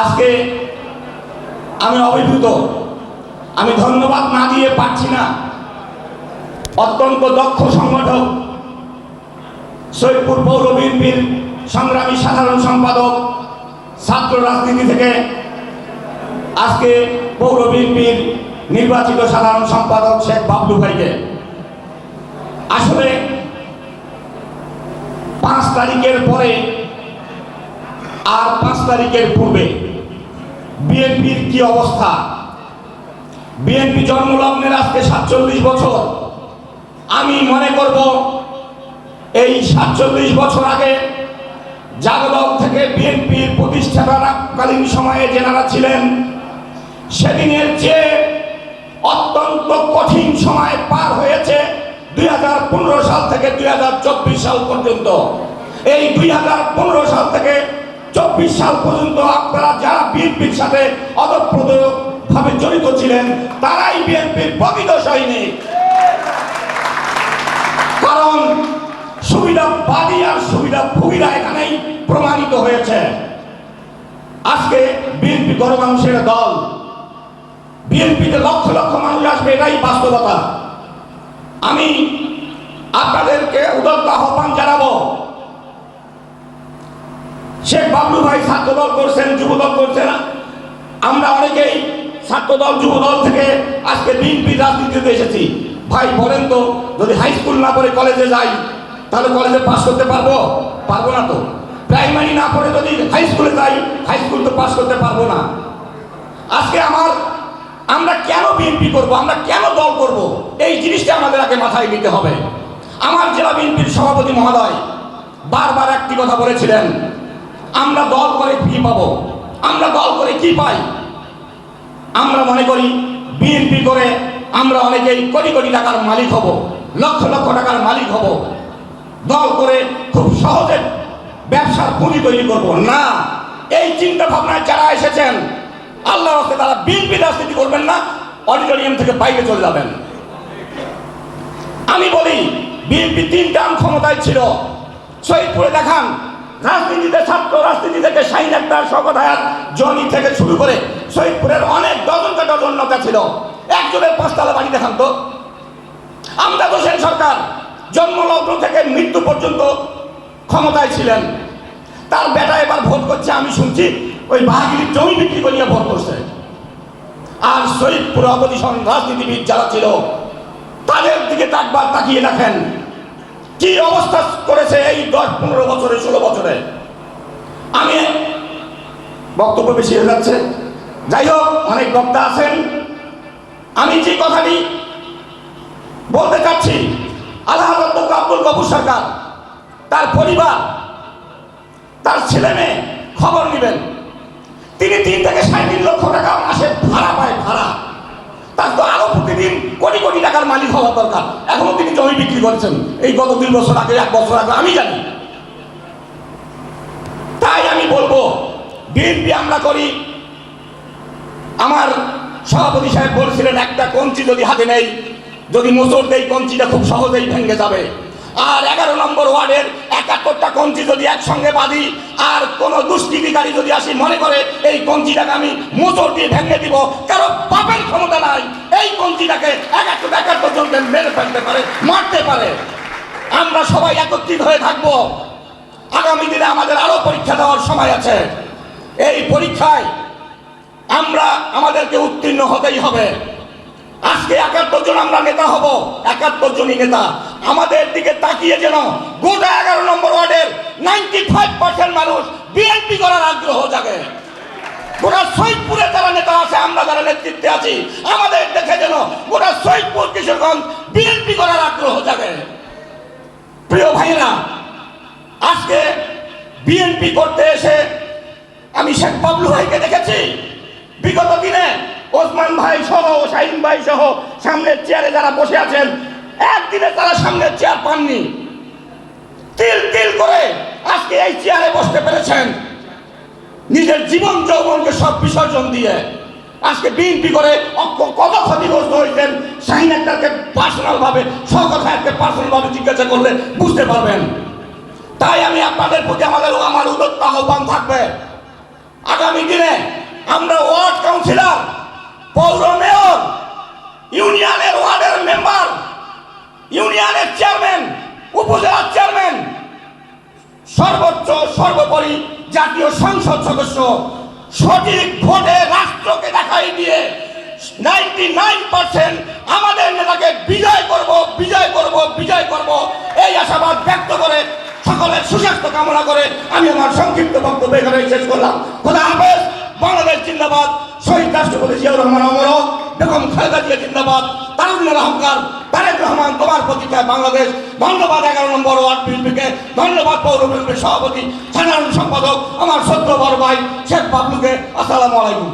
আজকে আমি অভিভূত। আমি ধন্যবাদ না দিয়ে পারছি না। অত্যন্ত দক্ষ সংগঠক, সৈয়দপুর পৌর বিএনপির সংগ্রামী সাধারণ সম্পাদক, ছাত্র রাজনীতি থেকে আজকে পৌর বিএনপির নির্বাচিত সাধারণ সম্পাদক শেখ বাবলু ভাইকে। আসলে পাঁচ তারিখের পরে আর পাঁচ তারিখের পূর্বে বিএনপির কি অবস্থা? বিএনপি জন্মলগ্নের আজকে সাতচল্লিশ বছর। আমি মনে করব এই সাতচল্লিশ বছর আগে জাগদল থেকে বিএনপির প্রতিষ্ঠাকালীন সময়ে যেনারা ছিলেন, সেদিনের চেয়ে অত্যন্ত কঠিন সময় পার হয়েছে দুই হাজার পনেরো সাল থেকে দুই হাজার চব্বিশ সাল পর্যন্ত। এই দুই হাজার পনেরো সাল থেকে চব্বিশ সাল পর্যন্ত আপনারা যারা বিএনপির সাথে অতপ্রত ভাবে জড়িত ছিলেন, তারাই বিএনপির প্রকৃত সৈনিক। কারণ সুবিধাবাদী আর সুবিধা ভোগীরা এখানেই প্রমাণিত হয়েছে। আজকে বিএনপি গণমানুষের দল, বিএনপিতে লক্ষ লক্ষ মানুষ আসবে, এটাই বাস্তবতা। আমি আপনাদেরকে উদত্ত আহ্বান জানাব শেখ বাবলু ভাই ছাত্রদল করছেন, যুবদল করছেন। আমরা অনেকেই ছাত্রদল, যুবদল থেকে আজকে বিএনপি রাজনীতিতে এসেছি। ভাই, বলেন তো, যদি হাই স্কুল না কলেজে যাই, তাহলে কলেজে করতে পারব? পারব না তো। প্রাইমারি না যদি হাই স্কুলে যাই হাই স্কুল তো করতে পারব না। আজকে আমার, আমরা কেন বিএনপি করব? আমরা কেন দল করব? এই জিনিসটা আমাদের আগে মাথায় নিতে হবে। আমার জেলা বিএনপির সভাপতি মহোদয় বারবার একটি কথা বলেছিলেন। আমরা দল পাবো। আমরা দল করে কি পাই? আমরা মনে করি বিএনপি করে আমরা অনেকেই কোটি কোটি টাকার মালিক হব, লক্ষ লক্ষ টাকার মালিক হব। দল করে খুব সহজে ব্যবসার পুঁজি তৈরি করব। না, এই চিন্তা ভাবনায় যারা এসেছেন আল্লাহ রাস্তে তারা বিএনপি রাজনীতি করবেন না, অডিটোরিয়াম থেকে বাইরে চলে যাবেন। আমি বলি, বিএনপি তিন টার্ম ক্ষমতায় ছিল। শহীদপুরে দেখান রাজনীতিতে ছাত্র রাজনীতি থেকে শাহিন আক্তার শকত হায়াত জনি থেকে শুরু করে শহীদপুরের অনেক ডজন কা ডজন নেতা ছিল। একজনের পাঁচতলা বাড়ি দেখান তো। আমদাদ হোসেন সরকার জন্মলগ্ন থেকে মৃত্যু পর্যন্ত ক্ষমতায় ছিলেন। তার বেটা এবার ভোট করছে, আমি শুনছি ওই বাহাগিরির জমি বিক্রি করিয়া ভোট করছে। আর শহীদপুর অপোজিশন রাজনীতিবিদ যারা ছিল, তাদের দিকে তাকবার তাকিয়ে দেখেন। কি অবস্থা করেছে এই দশ, পনেরো বছরে, ষোলো বছরে? আমি বক্তব্য বেশি হয়ে যাচ্ছে। যাই হোক, অনেক বক্তা আছেন। আমি যে কথাটি বলতে চাচ্ছি, আল্লাহ আব্দুল গফুর সরকার, তার পরিবার, তার ছেলে মেয়ে, খবর নেবেন। তিনি তিন থেকে সাড়ে তিন লক্ষ টাকা মাসে ভাড়া পায় ভাড়া তার তো আরও প্রতিদিন কোটি কোটি টাকার মালিক হওয়া দরকার। এখনও তিনি জমি বিক্রি করছেন। এই গত দুই বছর আগে, এক বছর আগে, আমি জানি। তাই আমি বলব, বিএনপি আমরা করি। আমার সভাপতি সাহেব বলছিলেন, একটা কঞ্চি যদি হাতে নেই, যদি মোচড় দেই, কঞ্চিটা খুব সহজেই ভেঙে যাবে। আর এগারো নম্বর ওয়ার্ডের একাত্তরটা কঞ্চি যদি একসঙ্গে বাঁধি, আর কোনো দুষ্কৃতিকারী যদি আসি মনে করে, এই কঞ্চিটাকে আমি মোচড় দিয়ে ভেঙে দিব, কারও পাপের ক্ষমতা নাই। এই কঞ্চিটাকে একাত্তর একাত্তর জনকে মেরে ফেলতে পারে, মারতে পারে। আমরা সবাই একত্রিত হয়ে থাকব। আগামী দিনে আমাদের আরও পরীক্ষা দেওয়ার সময় আছে। এই পরীক্ষায় আমরা, আমাদেরকে উত্তীর্ণ হতেই হবে। আজকে একাত্তর জন আমরা নেতা হব, একাত্তর জনই নেতা। আমাদের দিকে তাকিয়ে যেন গোটা এগারো নম্বর ওয়ার্ডের নাইনটি ফাইভ পার্সেন্ট মানুষ বিএনপি করার আগ্রহ জাগে। গোটা শহীদপুরে যারা নেতা আছে, আমরা যারা নেতৃত্বে আছি, আমাদের দেখে যেন গোটা শহীদপুর কিশোরগঞ্জ বিএনপি করার আগ্রহ জাগে। প্রিয় ভাইরা আজকে বিএনপি করতে এসে আমি শেখ বাবলু ভাইকে দেখেছি। বিগত দিনে ওসমান ভাই সহ, শাহিন ভাই সহ সামনের চেয়ারে যারা বসে আছেন, একদিনে তারা সামনের চেয়ার পাননি। তিল তিল করে আজকে এই চেয়ারে বসতে পেরেছেন নিজের জীবন যৌবনকে সব বিসর্জন দিয়ে আজকে বিএনপি করে কত ক্ষতিগ্রস্ত হয়েছেন, শাহিন আক্তারকে পার্সোনাল ভাবে সকল সাহেবকে পার্সোনাল ভাবে জিজ্ঞাসা করলে বুঝতে পারবেন। তাই আমি আপনাদের প্রতি আমাদের, আমার উদত্ত আহ্বান থাকবে। আগামী দিনে আমরা ওয়ার্ড কাউন্সিলর, পৌর মেয়র, ইউনিয়নের ওয়ার্ডের মেম্বার, ইউনিয়নের চেয়ারম্যান, উপজেলার চেয়ারম্যান, সর্বোচ্চ, সর্বোপরি জাতীয় সংসদ সদস্য সঠিক ভোটে রাষ্ট্রকে দেখাই দিয়ে নাইনটি নাইন পার্সেন্ট আমাদের নেতাকে বিজয় করব বিজয় করব বিজয় করব। এই আশাবাদ ব্যক্ত করে সকলের সুস্বাস্থ্য কামনা করে আমি আমার সংক্ষিপ্ত বক্তব্য এখানে শেষ করলাম। খোদা হাফেজ, বাংলাদেশ জিন্দাবাদ। শহীদ রাষ্ট্রপতি জিয়াউর রহমান অমর, বেগম খালেদা জিয়া জিন্দাবাদ। তারুণ্যের অহংকার তারেক রহমান, তোমার প্রতীক্ষায় বাংলাদেশ, ধন্যবাদ এগারো নম্বর ওয়ার্ড বিএনপিকে, ধন্যবাদ পৌর বিএনপির সভাপতি, সাধারণ সম্পাদক, আমার সত্য বড় ভাই, শেখ বাবলুকে, আসসালামু আলাইকুম।